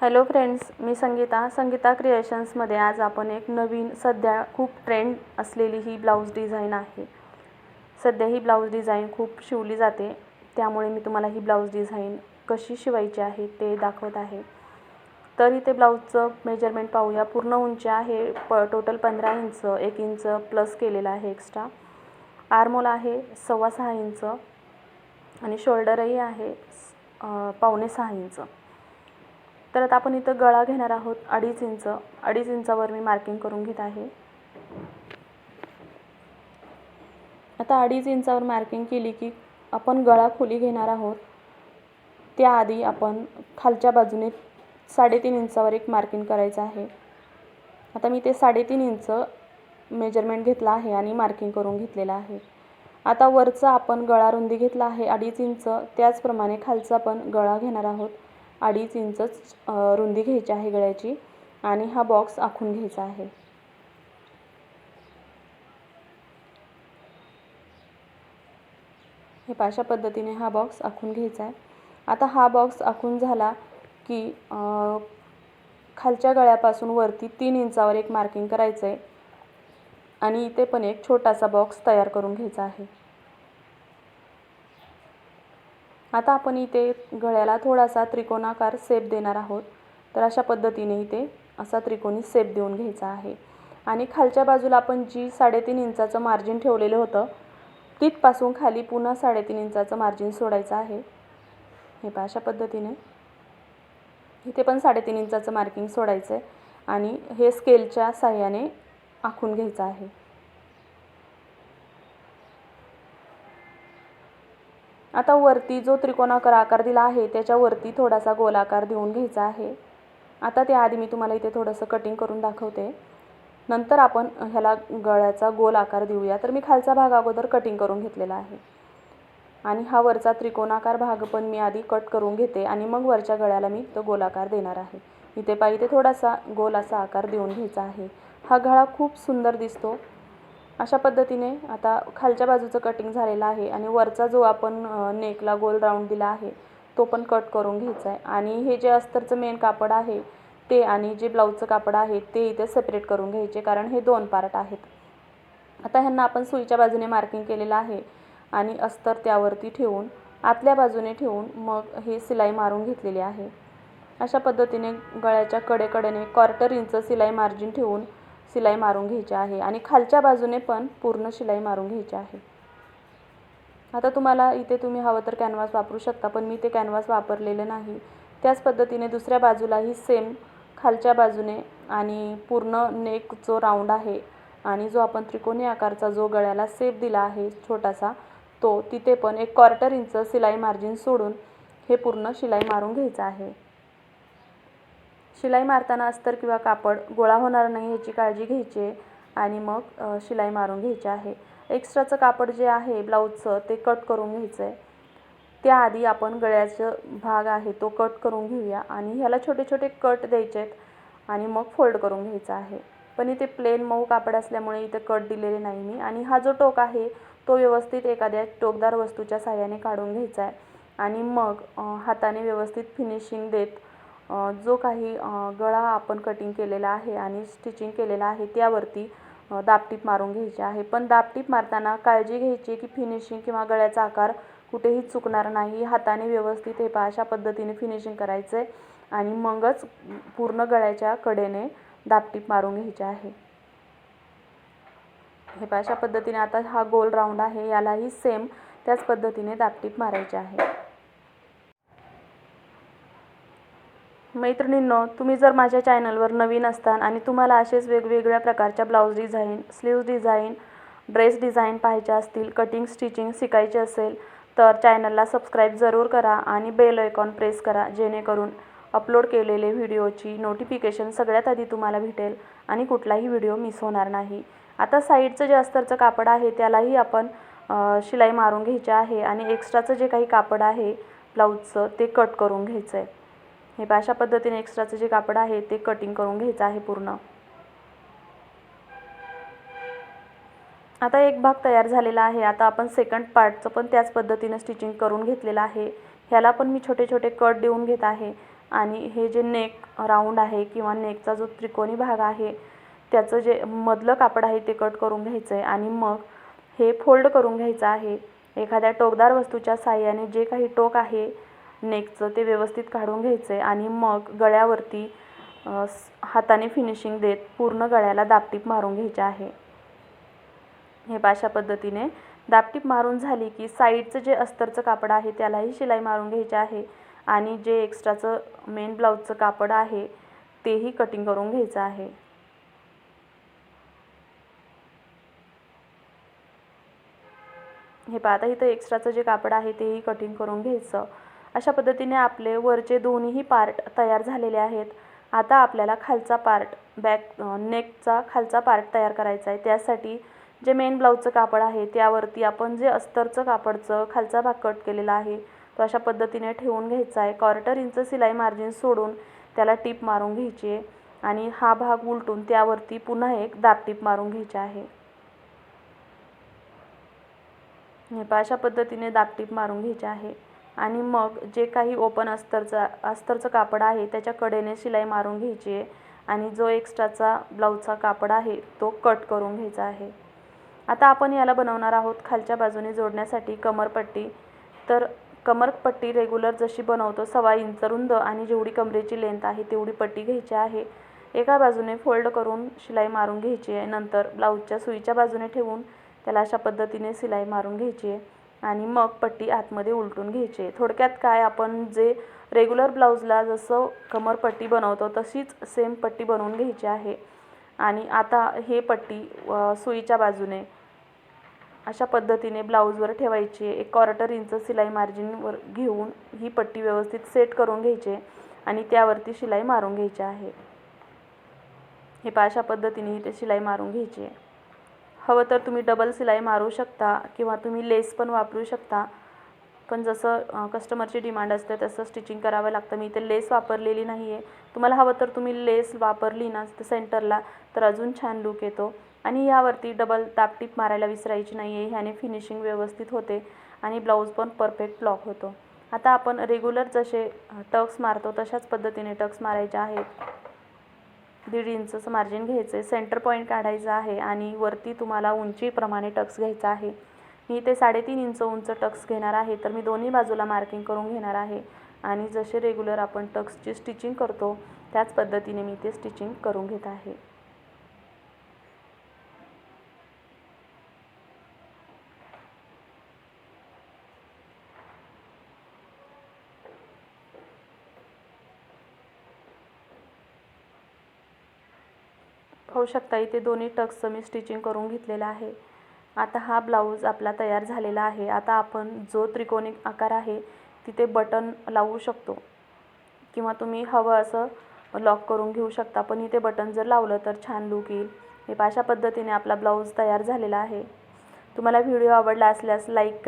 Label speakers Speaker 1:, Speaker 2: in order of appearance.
Speaker 1: Hello friends मी संगीता. संगीता क्रिएशन्समध्ये आज आपण एक नवीन सध्या खूप ट्रेंड असलेली ही ब्लाऊज डिझाईन आहे. सध्या ही ब्लाऊज डिझाईन खूप शिवली जाते. त्यामुळे मी तुम्हाला ही ब्लाऊज डिझाईन कशी शिवायची आहे ते दाखवत आहे. तर इथे ब्लाऊजचं मेजरमेंट पाहूया. पूर्ण उंची आहे प टोटल पंधरा इंच एक इंच प्लस केलेलं आहे एक्स्ट्रा आर्मोल आहे सव्वा सहा इंच. आणि शोल्डरही आहे पावणे सहा इंच. तर आता आपण इथं गळा घेणार आहोत अडीच इंच. अडीच इंचावर मी मार्किंग करून घेत आहे. आता अडीच इंचावर मार्किंग केली की आपण गळा खोली घेणार आहोत. त्याआधी आपण खालच्या बाजूने साडेतीन इंचावर एक मार्किंग करायचं आहे. आता मी ते साडेतीन इंच मेजरमेंट घेतला आहे आणि मार्किंग करून घेतलेलं आहे. आता वरचा आपण गळा रुंदी घेतला आहे अडीच इंच. त्याचप्रमाणे खालचा पण गळा घेणार आहोत. अडीच इंचच रुंदी घ्यायची आहे गळ्याची आणि हा बॉक्स आखून घ्यायचा आहे. हे पाशा अशा पद्धतीने हा बॉक्स आखून घ्यायचा आहे. आता हा बॉक्स आखून झाला की खालच्या गळ्यापासून वरती तीन इंचावर एक मार्किंग करायचं आहे आणि इथे पण एक छोटासा बॉक्स तयार करून घ्यायचा आहे. आता आपण इथे गळ्याला थोडासा त्रिकोणाकार सेप देणार आहोत. तर अशा पद्धतीने इथे असा त्रिकोणी सेप देऊन घ्यायचा आहे. आणि खालच्या बाजूला आपण जी साडेतीन इंचाचं मार्जिन ठेवलेलं होतं तिथपासून खाली पुन्हा साडेतीन इंचाचं मार्जिन सोडायचं आहे. हे पहा अशा पद्धतीने. इथे पण साडेतीन इंचाचं मार्किंग सोडायचं आहे आणि हे स्केलच्या साह्याने आखून घ्यायचं आहे. आता वरती जो त्रिकोणाकार आकार दिला आहे त्याच्यावरती थोडासा गोलाकार देऊन घ्यायचा आहे. आता त्याआधी मी तुम्हाला इथे थोडंसं कटिंग करून दाखवते. नंतर आपण ह्याला गळ्याचा गोल आकार देऊया. तर मी खालचा भाग अगोदर कटिंग करून घेतलेला आहे. आणि हा वरचा त्रिकोणाकार भाग पण मी आधी कट करून घेते आणि मग वरच्या गळ्याला मी तो गोलाकार देणार आहे. इथे पाहिजे थोडासा गोल असा आकार देऊन घ्यायचा आहे. हा गळा खूप सुंदर दिसतो. अशा पद्धतीने आता खालच्या बाजूचं कटिंग झालेलं आहे आणि वरचा जो आपण नेकला गोल राऊंड दिला आहे तो पण कट करून घ्यायचा आहे. आणि हे जे अस्तरचं मेन कापड आहे ते आणि जे ब्लाऊजचं कापड आहे ते इथे सेपरेट करून घ्यायचे कारण हे दोन पार्ट आहेत. आता ह्यांना आपण सुईच्या बाजूने मार्किंग केलेलं आहे आणि अस्तर त्यावरती ठेवून आतल्या बाजूने ठेवून मग हे सिलाई मारून घेतलेली आहे. अशा पद्धतीने गळ्याच्या कडेकडेने क्वार्टर इंच सिलाई मार्जिन ठेवून शिलाई मारून घ्यायची आहे आणि खालच्या बाजूने पण पूर्ण शिलाई मारून घ्यायची आहे. आता तुम्हाला इथे तुम्ही हवं तर कॅनव्हास वापरू शकता पण मी ते कॅनव्हास वापरलेलं नाही. त्याच पद्धतीने दुसऱ्या बाजूलाही सेम खालच्या बाजूने आणि पूर्ण नेक जो राऊंड आहे आणि जो आपण त्रिकोणी आकारचा जो गळ्याला सेप दिला आहे छोटासा तो तिथे पण एक क्वार्टर इंच शिलाई मार्जिन सोडून हे पूर्ण शिलाई मारून घ्यायचं आहे. शिलाई मारताना अस्तर किंवा कापड गोळा होणार नाही याची काळजी घ्यायची आहे आणि मग शिलाई मारून घ्यायची आहे. एक्स्ट्राचं कापड जे आहे ब्लाऊजचं ते कट करून घ्यायचं आहे त्याआधी आपण गळ्याचं भाग आहे तो कट करून घेऊया आणि ह्याला छोटे छोटे कट द्यायचे आहेत आणि मग फोल्ड करून घ्यायचा आहे. पण इथे प्लेन मऊ कापड असल्यामुळे इथे कट दिलेले नाही मी आणि हा जो टोक आहे तो व्यवस्थित एखाद्या टोकदार वस्तूच्या साह्याने काढून घ्यायचा आहे. आणि मग हाताने व्यवस्थित फिनिशिंग देत जो काही गळा आपण कटिंग केलेला आहे आणि स्टिचिंग केलेला आहे त्यावरती दापटीप दाबटीप मारून घ्यायची आहे. पण दाबटीप मारताना काळजी घ्यायची की फिनिशिंग किंवा गळ्याचा आकार कुठेही चुकणार नाही. हाताने व्यवस्थित हे पहा अशा पद्धतीने फिनिशिंग करायचं आहे आणि मगच पूर्ण गळ्याच्या कडेने दाबटीप मारून घ्यायचे आहे. हे पहा अशा पद्धतीने आता हा गोल राऊंड आहे यालाही सेम त्याच पद्धतीने दाबटीप मारायचे आहे. मैत्रिणींनो तुम्ही जर माझ्या चॅनलवर नवीन असतान आणि तुम्हाला असेच वेगवेगळ्या प्रकारच्या blouse design sleeves design dress design पाहायच्या असतील कटिंग स्टिचिंग शिकायचे असेल तर चॅनलला सबस्क्राईब जरूर करा आणि बेल आयकॉन प्रेस करा जेणेकरून अपलोड केलेले व्हिडिओची नोटिफिकेशन सगळ्यात आधी तुम्हाला भेटेल आणि कुठलाही व्हिडिओ मिस होणार नाही. आता साईडचं जे अस्तरचं कापड आहे त्यालाही आपण शिलाई मारून घ्यायची आहे आणि एक्स्ट्राचं जे काही कापड आहे ब्लाऊजचं ते कट करून घ्यायचं आहे हे पहा, अशा पद्धतीने एक्स्ट्राचं जे कापड आहे ते कटिंग करून घ्यायचं आहे पूर्ण. आता एक भाग तयार झालेला आहे. आता आपण सेकंड पार्टचं पण त्याच पद्धतीनं स्टिचिंग करून घेतलेलं आहे. ह्याला पण मी छोटे छोटे कट देऊन घेत आहे. आणि हे जे नेक राऊंड आहे किंवा नेकचा जो त्रिकोणी भाग आहे त्याचं जे मधलं कापड आहे ते कट करून घ्यायचं आहे आणि मग हे फोल्ड करून घ्यायचं आहे. एखाद्या टोकदार वस्तूच्या साह्याने जे काही टोक आहे नेकचं ते व्यवस्थित काढून घ्यायचं आहे आणि मग गळ्यावरती हाताने फिनिशिंग देत पूर्ण गळ्याला दापटीप मारून घ्यायचे आहे. हे अशा पद्धतीने. दापटीप मारून झाली की साईडचं जे अस्तरचं कापड आहे त्यालाही शिलाई मारून घ्यायची आहे आणि जे एक्स्ट्राचं मेन ब्लाऊजचं कापड आहे तेही कटिंग करून घ्यायचं आहे. हे पाहता इथं एक्स्ट्राचं जे कापड आहे तेही कटिंग करून घ्यायचं. अशा पद्धतीने आपले वरचे दोन्हीही पार्ट तयार झालेले आहेत. आता आपल्याला खालचा पार्ट बॅक नेकचा खालचा पार्ट तयार करायचा आहे. त्यासाठी जे मेन ब्लाऊजचं कापड आहे त्यावरती आपण जे अस्तरचं कापडचं खालचा भाग कट केलेला आहे तो अशा पद्धतीने ठेवून घ्यायचा आहे. क्वार्टर इंच सिलाई मार्जिन सोडून त्याला टीप मारून घ्यायची आहे आणि हा भाग उलटून त्यावरती पुन्हा एक दाब टीप मारून घ्यायची आहे. हे अशा पद्धतीने दाबटीप मारून घ्यायची आहे. आणि मग जे काही ओपन अस्तरचा अस्तरचं कापड आहे त्याच्या कडेने शिलाई मारून घ्यायची आहे. आणि जो एक्स्ट्राचा ब्लाऊजचा कापड आहे तो कट करून घ्यायचा आहे. आता आपण याला बनवणार आहोत खालच्या बाजूने जोडण्यासाठी कमरपट्टी. तर कमरपट्टी रेग्युलर जशी बनवतो सवा इंच रुंद आणि जेवढी कमरेची लेंथ आहे तेवढी पट्टी घ्यायची आहे. एका बाजूने फोल्ड करून शिलाई मारून घ्यायची आहे. नंतर ब्लाऊजच्या सुईच्या बाजूने ठेवून त्याला अशा पद्धतीने शिलाई मारून घ्यायची आहे. आणि मग पट्टी आतमध्ये उलटून घ्यायची. थोडक्यात काय आपण जे रेग्युलर ब्लाऊजला जसं कमरपट्टी बनवतो तशीच सेम पट्टी बनवून घ्यायची आहे. आणि आता हे पट्टी सुईच्या बाजूने अशा पद्धतीने ब्लाऊजवर ठेवायची आहे. एक क्वार्टर इंच शिलाई मार्जिनवर घेऊन ही पट्टी व्यवस्थित सेट करून घ्यायची आणि त्यावरती शिलाई मारून घ्यायची आहे. हे पा अशा पद्धतीने ते शिलाई मारून घ्यायची आहे. हवं तर तुम्ही डबल शिलाई मारू शकता किंवा तुम्ही लेस पण वापरू शकता. पण जसं कस्टमरची डिमांड असते तसं स्टिचिंग करावं लागतं. मी इथे लेस वापरलेली नाही आहे तुम्हाला हवं तर तुम्ही लेस वापरली ना तर सेंटरला तर अजून छान लुक येतो. आणि यावरती डबल तापटीप मारायला विसरायची नाही आहे ह्याने फिनिशिंग व्यवस्थित होते आणि ब्लाऊज पण परफेक्ट ब्लॉक होतो. आता आपण रेग्युलर जसे टक्स मारतो तशाच पद्धतीने टक्स मारायचे आहेत. दीड इंचचं मार्जिन घ्यायचं आहे. सेंटर पॉईंट काढायचा आहे आणि वरती तुम्हाला उंचीप्रमाणे टक्स घ्यायचा आहे. मी इथे साडेतीन इंच उंच टक्स घेणार आहे तर मी दोन्ही बाजूला मार्किंग करून घेणार आहे. आणि जसे रेग्युलर आपण टक्सची स्टिचिंग करतो त्याच पद्धतीने मी ते स्टिचिंग करून घेत आहे. पाहू शकता. इथे दोन्ही टक्सचं मी स्टिचिंग करून घेतलेलं आहे. आता हा ब्लाऊज आपला तयार झालेला आहे. आता आपण जो त्रिकोणी आकार आहे तिथे बटन लावू शकतो. किंवा तुम्ही हवं असं लॉक करून घेऊ शकता. पण इथे बटन जर लावलं तर छान लुक येईल. हे अशा पद्धतीने आपला ब्लाऊज तयार झालेला आहे. तुम्हाला व्हिडिओ आवडला असल्यास लाईक